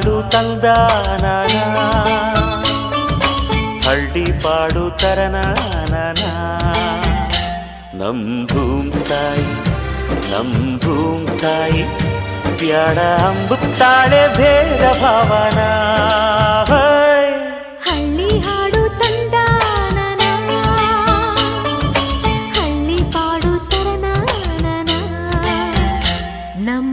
ಹಾಡು ತಂದಾನ ಹಳ್ಳಿ ಪಾಡು ತರನಾನ ನಮ್ ಭೂಮ್ ತಾಯಿ ನಮ್ ಭೂಮ್ ತಾಯಿ ಬ್ಯಾಡ ಅಂಬುತ್ತಾಳೆ ಭೇದ ಭಾವನ. ಹೈ. ಹಳ್ಳಿ ಹಾಡು ತಂದಾನನ. ಹಳ್ಳಿ ಪಾಡು ತರನಾನನ. ನಮ್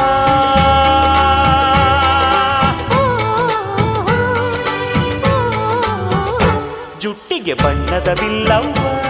ಜುಟ್ಟಿಗೆ ಬಣ್ಣದ ಬಿಲ್ಲವ್ವ